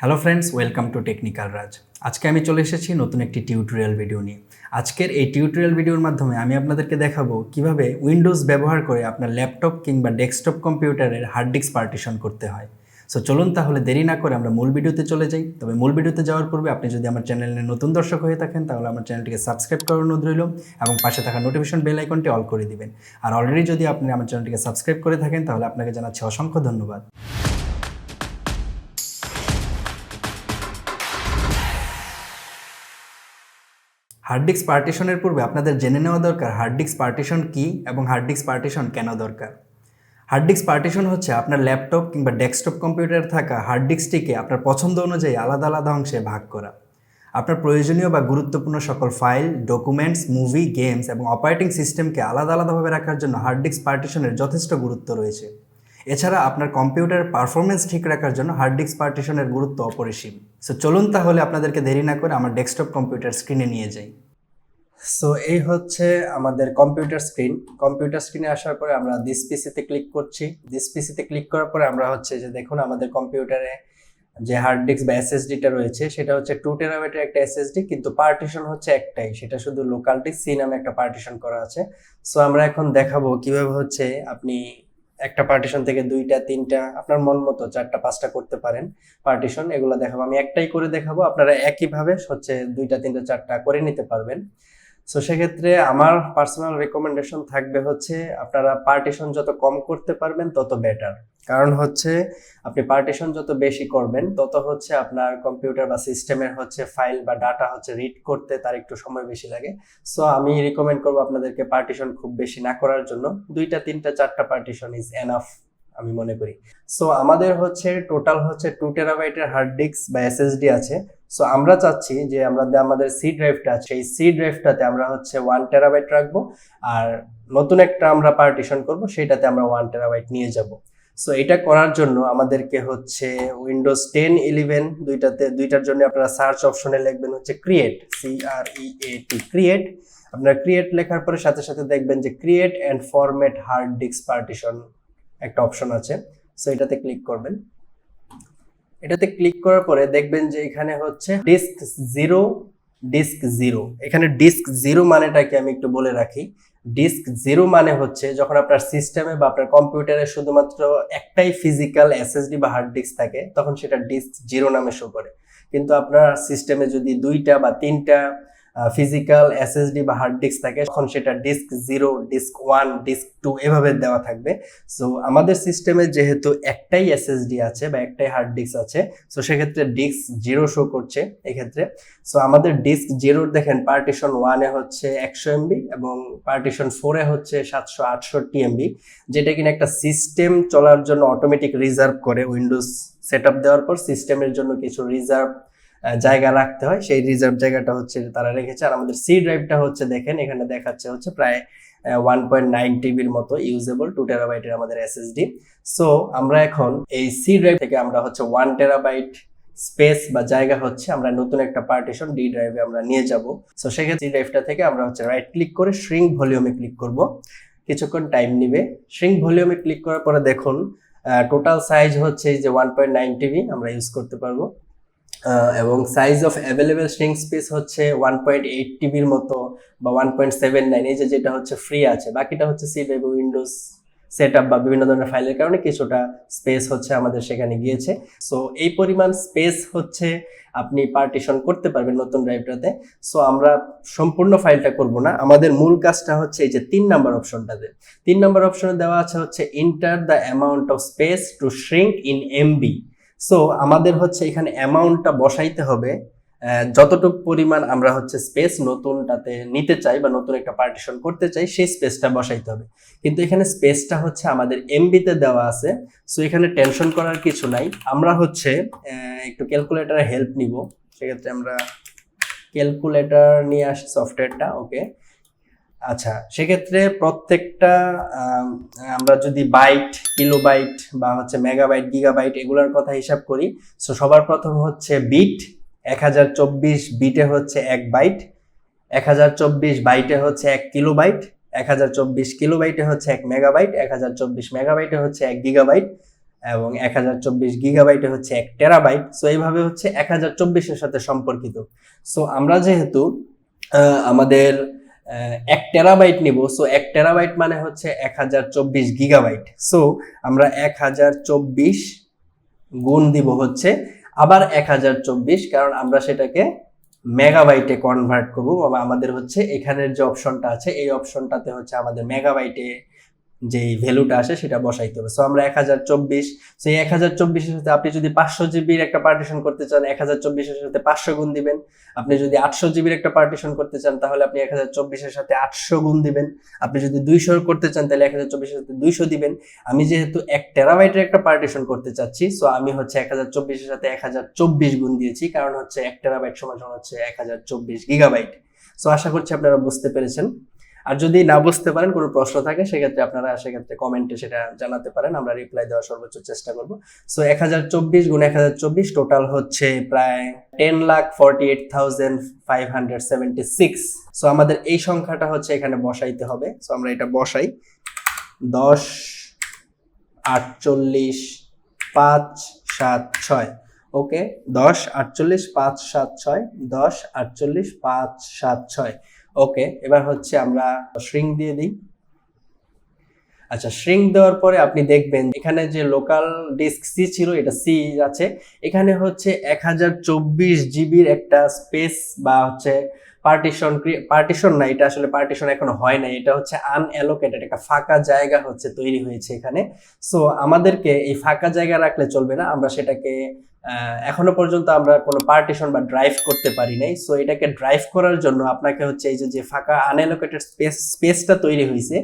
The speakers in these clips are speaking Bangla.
Hello friends welcome to technical Raj আজকে আমি চলে এসেছি নতুন একটি টিউটোরিয়াল ভিডিও নিয়ে। আজকের এই টিউটোরিয়াল ভিডিওর মাধ্যমে আমি আপনাদেরকে দেখাবো কীভাবে উইন্ডোজ ব্যবহার করে আপনার ল্যাপটপ কিংবা ডেস্কটপ কম্পিউটারের হার্ড ডিস্ক পার্টিশন করতে হয়। সো চলুন তাহলে দেরি না করে আমরা মূল ভিডিওতে চলে যাই। তবে মূল ভিডিওতে যাওয়ার পূর্বে আপনি যদি আমার চ্যানেলে নতুন দর্শক হয়ে থাকেন, তাহলে আমার চ্যানেলটিকে সাবস্ক্রাইব করার অনুরোধ রইল এবং পাশে থাকা নোটিফিকেশন বেল আইকনটি অল করে দিবেন। আর অলরেডি যদি আপনি আমার চ্যানেলটিকে সাবস্ক্রাইব করে থাকেন, তাহলে আপনাকে জানাচ্ছি অসংখ্য ধন্যবাদ। হার্ড ডিস্ক পার্টিশনের পূর্বে আপনাদের জেনে নেওয়া দরকার হার্ড ডিস্ক পার্টিশন কী এবং হার্ড ডিস্ক পার্টিশন কেন দরকার? হার্ড ডিস্ক পার্টিশন হচ্ছে আপনার ল্যাপটপ কিংবা ডেস্কটপ কম্পিউটারে থাকা হার্ড ডিস্কটিকে আপনার পছন্দ অনুযায়ী আলাদা আলাদা অংশে ভাগ করা। আপনার প্রয়োজনীয় বা গুরুত্বপূর্ণ সকল ফাইল ডকুমেন্টস মুভি গেমস এবং অপারেটিং সিস্টেমকে আলাদা আলাদাভাবে রাখার জন্য হার্ড ডিস্ক পার্টিশনের যথেষ্ট গুরুত্ব রয়েছে। এছাড়া আপনার কম্পিউটারের পারফরমেন্স ঠিক রাখার জন্য হার্ড ডিস্ক পার্টিশনের গুরুত্ব অপরিসীম। সো চলুন তাহলে আপনাদেরকে দেরি না করে আমার ডেস্কটপ কম্পিউটার স্ক্রিনে নিয়ে যাই। সো এই হচ্ছে আমাদের কম্পিউটার স্ক্রিন কম্পিউটার স্ক্রিনে আসার পরে আমরা দিস পিসিতে ক্লিক করছি। দিস পিসিতে ক্লিক করার পরে আমরা হচ্ছে যে দেখুন আমাদের কম্পিউটারে যে হার্ড ডিস্ক বা এসএসডিটা রয়েছে, সেটা হচ্ছে টু টেরাবাইটের একটা এসএসডি কিন্তু পার্টিশন হচ্ছে একটাই। সেটা শুধু লোকাল ডিস্ক সি নামে একটা পার্টিশন করা আছে। সো আমরা এখন দেখাবো কীভাবে হচ্ছে আপনি একটা পার্টিশন থেকে দুইটা, তিনটা, আপনার মন মতো চারটা, পাঁচটা করতে পারেন পার্টিশন এগুলো দেখাবো। আমি একটাই করে দেখাবো। আপনারা একইভাবে হচ্ছে দুইটা, তিনটা, চারটা করে নিতে পারবেন। সো সেক্ষেত্রে আমার পার্সোনাল রেকমেন্ডেশন থাকবে হচ্ছে আপনারা পার্টিশন যত কম করতে পারবেন, তত বেটার কারণ হচ্ছে আপনি পার্টিশন যত বেশি করবেন, তত হচ্ছে আপনার কম্পিউটার বা সিস্টেমের হচ্ছে ফাইল বা ডাটা হচ্ছে রিড করতে তার একটু সময় বেশি লাগে। সো আমি রিকমেন্ড করব আপনাদেরকে পার্টিশন খুব বেশি না করার জন্য। দুইটা, তিনটা, চারটা পার্টিশন ইজ এনাফ আমি মনে করি। সো আমাদের হচ্ছে টোটাল হচ্ছে টু টেরাবাইটের হার্ড ডিস্ক বা এসএসডি আছে। সো আমরা চাচ্ছি যে আমরা আমাদের সি ড্রাইভটা আছে। এই সি ড্রাইভটাতে আমরা হচ্ছে ওয়ান টেরাবাইট রাখব আর নতুন একটা আমরা পার্টিশন করব, সেটাতে আমরা ওয়ান টেরাবাইট নিয়ে যাব। সো এটা করার জন্য আমাদেরকে হচ্ছে উইন্ডোজ টেন ইলেভেন দুইটাতে দুইটার জন্য আপনারা সার্চ অপশনে লিখবেন হচ্ছে create C R E A T create আপনারা ক্রিয়েট লেখার পরে সাথে সাথে দেখবেন যে create and format hard disk partition একটা অপশন আছে। সো এটাতে ক্লিক করবেন। এটাতে ক্লিক করার পরে দেখবেন যে এখানে হচ্ছে ডিস্ক জিরো ডিস্ক জিরো এখানে ডিস্ক জিরো মানেটাকে আমি একটু বলে রাখি। ডিস্ক জিরো মানে হচ্ছে যখন আপনার সিস্টেমে বা আপনার কম্পিউটারে শুধুমাত্র একটাই ফিজিক্যাল এসএসডি বা হার্ড ডিস্ক থাকে, তখন সেটা ডিস্ক জিরো নামে শো করে। কিন্তু আপনার সিস্টেমে যদি দুইটা বা তিনটা ফিজিক্যাল এসএসডি বা হার্ড ডিস্ক থাকে, তখন সেটা disk zero disk one disk two এভাবে দেওয়া থাকবে। সো আমাদের সিস্টেমে যেহেতু একটাই এসএসডি আছে বা একটাই হার্ড ডিস্ক আছে সো সেক্ষেত্রে ডিস্ক জিরো শো করছে এক্ষেত্রে। সো আমাদের ডিস্ক জিরোর দেখেন পার্টিশন ওয়ানে হচ্ছে একশো এমবি এবং পার্টিশন ফোরে হচ্ছে সাতশো আটষট্টি এমবি যেটা কিনা একটা সিস্টেম চলার জন্য অটোমেটিক রিজার্ভ করে উইন্ডোজ সেট দেওয়ার পর সিস্টেমের জন্য কিছু রিজার্ভ জায়গা রাখতে হয়। সেই রিজার্ভ জায়গাটা হচ্ছে তারা রেখেছে। আর আমাদের সি ড্রাইভটা হচ্ছে দেখেন, এখানে দেখাচ্ছে হচ্ছে প্রায় ওয়ান পয়েন্ট নাইন টিবির মতো ইউজেবল টু টেরাবাইটের আমাদের এসএসডি সো আমরা এখন এই সি ড্রাইভ থেকে আমরা হচ্ছে ওয়ান টেরাবাইট স্পেস বা জায়গা হচ্ছে আমরা নতুন একটা পার্টিশন ডি ড্রাইভে আমরা নিয়ে যাব। সো সেক্ষেত্রে ড্রাইভটা থেকে আমরা হচ্ছে রাইট ক্লিক করে শ্রিঙ্ক ভলিউমে ক্লিক করব। কিছুক্ষণ টাইম নিবে। শ্রিঙ্ক ভলিউমে ক্লিক করার পরে দেখুন টোটাল সাইজ হচ্ছে যে ওয়ান পয়েন্ট নাইন টিবি আমরা ইউজ করতে পারব। এবং size of available string space হচ্ছে ওয়ান পয়েন্ট এইট টিবির মতো বা ওয়ান পয়েন্ট সেভেন নাইন এই যে যেটা হচ্ছে ফ্রি আছে। বাকিটা হচ্ছে C drive Windows set up বা বিভিন্ন ধরনের ফাইলের কারণে কিছুটা স্পেস হচ্ছে আমাদের সেখানে গিয়েছে। সো এই পরিমাণ স্পেস হচ্ছে আপনি পার্টিশন করতে পারবেন নতুন ড্রাইভটাতে সো আমরা সম্পূর্ণ ফাইলটা করব না। আমাদের মূল কাজটা হচ্ছে এই যে তিন নাম্বার অপশনটাতে তিন নাম্বার অপশনে দেওয়া আছে হচ্ছে enter the amount of space to shrink in MB so আমাদের হচ্ছে এখানে অ্যামাউন্টটা বসাইতে হবে। যতটুকু পরিমাণ আমরা হচ্ছে স্পেস নতুনটাতে নিতে চাই বা নতুন একটা পার্টিশন করতে চাই, সেই স্পেসটা বসাইতে হবে। কিন্তু এখানে স্পেসটা হচ্ছে আমাদের এমবিতে দেওয়া আছে। সো এখানে টেনশন করার কিছু নাই। আমরা হচ্ছে একটু ক্যালকুলেটারের হেল্প নিব। সেক্ষেত্রে আমরা ক্যালকুলেটর নিয়ে আসি সফটওয়্যারটা ওকে আচ্ছা সেক্ষেত্রে প্রত্যেকটা আমরা যদি বাইট, কিলোবাইট বা হচ্ছে মেগাবাইট, গিগাবাইট এগুলোর কথা হিসাব করি সো সবার প্রথম হচ্ছে বিট এক হাজার চব্বিশ বিটে হচ্ছে এক বাইট এক হাজার চব্বিশ বাইটে হচ্ছে এক কিলোবাইট এক হাজার চব্বিশ হচ্ছে এক মেগাবাইট এক হাজার চব্বিশ মেগাবাইটে হচ্ছে এক গিগাবাইট, এবং এক হাজার চব্বিশ গিগাবাইটে হচ্ছে এক টেরাবাইট সো এইভাবে হচ্ছে এক হাজার চব্বিশের সাথে সম্পর্কিত। সো আমরা যেহেতু আমাদের এক টেরাবাইট নিব। সো এক টেরাবাইট মানে হচ্ছে এক হাজার চব্বিশ গিগাবাইট সো আমরা এক হাজার চব্বিশ গুণ দিব হচ্ছে আবার এক হাজার চব্বিশ, কারণ আমরা সেটাকে মেগাবাইটে কনভার্ট করব। বা আমাদের হচ্ছে এখানের যে অপশনটা আছে, এই অপশনটাতে হচ্ছে আমাদের মেগাবাইটে যে ভ্যালুটা আসে সেটা বসাইতে হবে। সো আমরা এক হাজার চব্বিশ সেই এক হাজার চব্বিশের সাথে আপনি যদি পাঁচশো জিবির একটা পার্টিশন করতে চান, এক হাজার চব্বিশের সাথে পাঁচশো গুণ দিবেন। আপনি যদি আটশো জিবির একটা পার্টিশন করতে চান, তাহলে আপনি এক হাজার চব্বিশের সাথে আটশো গুণ দিবেন। আপনি যদি দুইশো করতে চান, তাহলে এক হাজার চব্বিশের সাথে দুইশো দিবেন। আমি যেহেতু এক টেরাবাইটের একটা পার্টিশন করতে চাচ্ছি সো আমি হচ্ছে এক হাজার চব্বিশের সাথে এক হাজার চব্বিশ গুণ দিয়েছি। কারণ হচ্ছে এক টেরাবাইট সমান সমান হচ্ছে এক হাজার চব্বিশ গিগাবাইট সো আশা করছি আপনারা বুঝতে পেরেছেন। আর যদি না বুঝতে পারেন, কোনো প্রশ্ন থাকে, সেক্ষেত্রে আপনারা সেক্ষেত্রে কমেন্টে সেটা জানাতে পারেন, আমরা রিপ্লাই দেওয়ার সর্বোচ্চ চেষ্টা করব। সো এক হাজার চব্বিশ গুণ এক হাজার চব্বিশ টোটাল হচ্ছে প্রায় ten lakh forty eight thousand five hundred seventy six so আমাদের এই সংখ্যাটা হচ্ছে এখানে বসাইতে হবে। সো আমরা এটা বসাই। দশ, আটচল্লিশ, পাঁচ, সাত, ছয়। ওকে দশ, আটচল্লিশ, পাঁচ, সাত, ছয়। দশ, আটচল্লিশ, পাঁচ, সাত, ছয়। ওকে এবার হচ্ছে আমরা শ্রিং দিয়ে দিই। আচ্ছা শ্রিং দেওয়ার পরে আপনি দেখবেন এখানে যে লোকাল ডিস্ক সি ছিল, এটা সি আছে। এখানে হচ্ছে এক হাজার চব্বিশ জিবির একটা স্পেস বা হচ্ছে পার্টিশন পার্টিশন না, এটা আসলে পার্টিশন এখনও হয় না এটা হচ্ছে আনঅ্যালোকেটেড একটা ফাঁকা জায়গা হচ্ছে তৈরি হয়েছে এখানে। সো আমাদেরকে এই ফাঁকা জায়গা রাখলে চলবে না, আমরা সেটাকে এখনও পর্যন্ত আমরা কোনো পার্টিশন বা ড্রাইভ করতে পারি নাই। সো এটাকে ড্রাইভ করার জন্য আপনাকে হচ্ছে এই যে ফাঁকা আনঅ্যালোকেটেড স্পেস স্পেসটা তৈরি হয়েছে,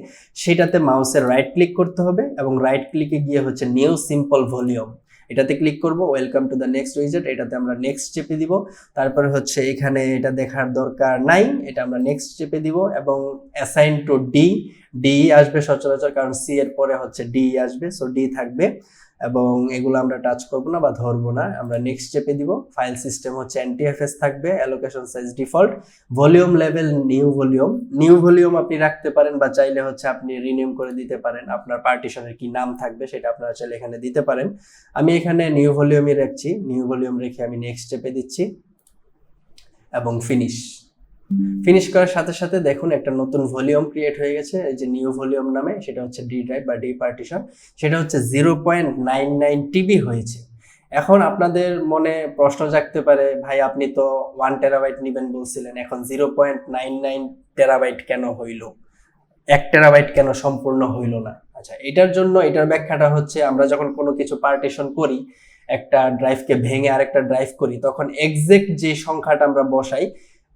সেটাতে মাউসের রাইট ক্লিক করতে হবে এবং রাইট ক্লিকে গিয়ে হচ্ছে নিউ সিম্পল ভলিউম এটাতে ক্লিক করব welcome to the next wizard এটাতে আমরা নেক্সট চেপে দিব। তারপরে হচ্ছে এখানে এটা দেখার দরকার নাই, এটা আমরা নেক্সট চেপে দিব এবং অ্যাসাইন টু ডি ডি আসবে সচরাচর, কারণ সি এর পরে হচ্ছে ডি আসবে সো ডি থাকবে। এবং এগুলো আমরা টাচ করব না বা ধরবো না। আমরা নেক্সট চেপে দিব। ফাইল সিস্টেম হচ্ছে এনটিএফএস থাকবে allocation size default volume level new volume new volume আপনি রাখতে পারেন বা চাইলে হচ্ছে আপনি রিনিউম করে দিতে পারেন। আপনার পার্টিশনের কি নাম থাকবে সেটা আপনারা চাইলে এখানে দিতে পারেন। আমি এখানে নিউ ভলিউমই রাখছি। নিউ ভলিউম রেখে আমি নেক্সট চেপে দিচ্ছি। এবং ফিনিশ ফিনিশ করার সাথে সাথে দেখুন একটা নতুন ভলিউম ক্রিয়েট হয়ে গেছে। এই যে নিউ ভলিউম নামে, সেটা হচ্ছে ডি ড্রাইভ বা ডি পার্টিশন সেটা হচ্ছে zero point nine nine TB হয়েছে। এখন আপনাদের মনে প্রশ্ন জাগতে পারে, ভাই, আপনি তো ওয়ান টেরাবাইট নেবেন বলছিলেন, এখন zero point nine nine terabyte কেন হইল? এক টেরাবাইট কেন সম্পূর্ণ হইল না? আচ্ছা এটার জন্য, এটার ব্যাখ্যাটা হচ্ছে, আমরা যখন কোনো কিছু পার্টিশন করি, একটা ড্রাইভকে ভেঙে আরেকটা ড্রাইভ করি, তখন এক্সাক্ট যে সংখ্যাটা আমরা বসাই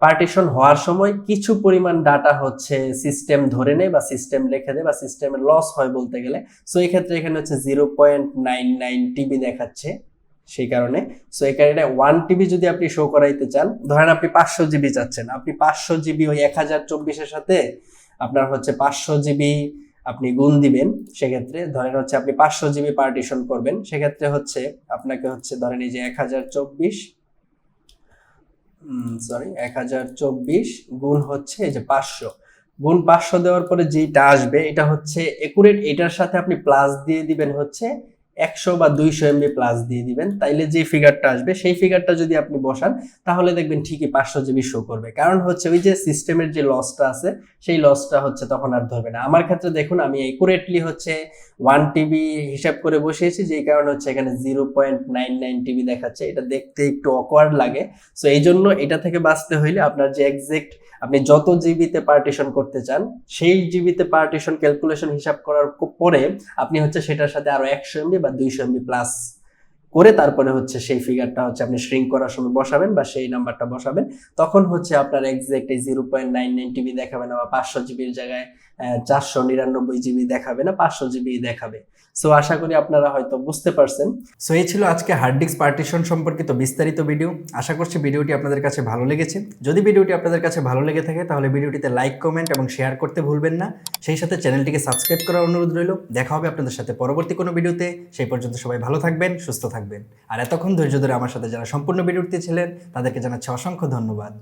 পার্টিশন হওয়ার সময় কিছু পরিমাণ ডাটা হচ্ছে সিস্টেম ধরে নেয় বা সিস্টেম রেখে দেয় বা সিস্টেমের লস হয় বলতে গেলে। সো এই ক্ষেত্রে এখানে হচ্ছে zero point nine nine TB দেখাচ্ছে সেই কারণে। সো এখানে ওয়ান টিবি যদি আপনি শো করাইতে চান, ধরেন আপনি পাঁচশো জিবি চাচ্ছেন, আপনি পাঁচশো জিবি ওই এক হাজার চব্বিশের সাথে আপনার হচ্ছে পাঁচশো জিবি আপনি গুণ দিবেন, সেক্ষেত্রে ধরেন হচ্ছে আপনি পাঁচশো জিবি পার্টিশন করবেন, সেক্ষেত্রে হচ্ছে আপনাকে হচ্ছে ধরেন এই যে এক হাজার চব্বিশ সরি এক হাজার চব্বিশ গুণ হচ্ছে এই যে পাঁচশো। গুণ পাঁচশো দেওয়ার পরে যেটা আসবে, এটা হচ্ছে একুরেট এটার সাথে আপনি প্লাস দিয়ে দিবেন হচ্ছে একশো বা দুইশো এমবি প্লাস দিয়ে দিবেন। তাইলে যে ফিগারটা আসবে, সেই ফিগারটা যদি আপনি বসান, তাহলে দেখবেন ঠিকই পাঁচশো জিবি শো করবে। কারণ হচ্ছে ওই যে সিস্টেমের যে লসটা আছে, সেই লসটা হচ্ছে তখন আর ধরবে না। আমার ক্ষেত্রে দেখুন, আমি একুরেটলি হচ্ছে ওয়ান টিবি হিসাব করে বসিয়েছি, যেই কারণে হচ্ছে এখানে zero point nine nine TB দেখাচ্ছে। এটা দেখতে একটু অকওয়ার্ড লাগে। সো এই জন্য এটা থেকে বাঁচতে হইলে আপনার যে এক্সাক্ট আপনি যত জিবিতে পার্টিশন করতে চান, সেই জিবিতে পার্টিশন ক্যালকুলেশন হিসাব করার পরে আপনি হচ্ছে সেটার সাথে আরও একশো এমবি বা দুইশো এমবি প্লাস করে তারপরে হচ্ছে সেই ফিগারটা হচ্ছে আপনি শ্রিঙ্ক করার সময় বসাবেন বা সেই নাম্বারটা বসাবেন। তখন হচ্ছে আপনার exact zero point nine nine TB দেখাবে না বা পাঁচশো জিবির জায়গায় চারশো নিরানব্বই জিবি দেখাবে না, পাঁচশো জিবি দেখাবে। সো আশা করি আপনারা হয়তো বুঝতে পারছেন। সো এই ছিল আজকে হার্ড ডিস্ক পার্টিশন সম্পর্কিত বিস্তারিত ভিডিও আশা করছি ভিডিওটি আপনাদের কাছে ভালো লেগেছে। যদি ভিডিওটি আপনাদের কাছে ভালো লেগে থাকে, তাহলে ভিডিওটিতে লাইক কমেন্ট এবং শেয়ার করতে ভুলবেন না। সেই সাথে চ্যানেলটিকে সাবস্ক্রাইব করার অনুরোধ রইল। দেখা হবে আপনাদের সাথে পরবর্তী কোনো ভিডিওতে সেই পর্যন্ত সবাই ভালো থাকবেন, সুস্থ থাকবেন। আর এতক্ষণ ধৈর্য ধরে আমার সাথে যারা সম্পূর্ণ ভিডিওটি ছিলেন, তাদেরকে জানাচ্ছি অসংখ্য ধন্যবাদ।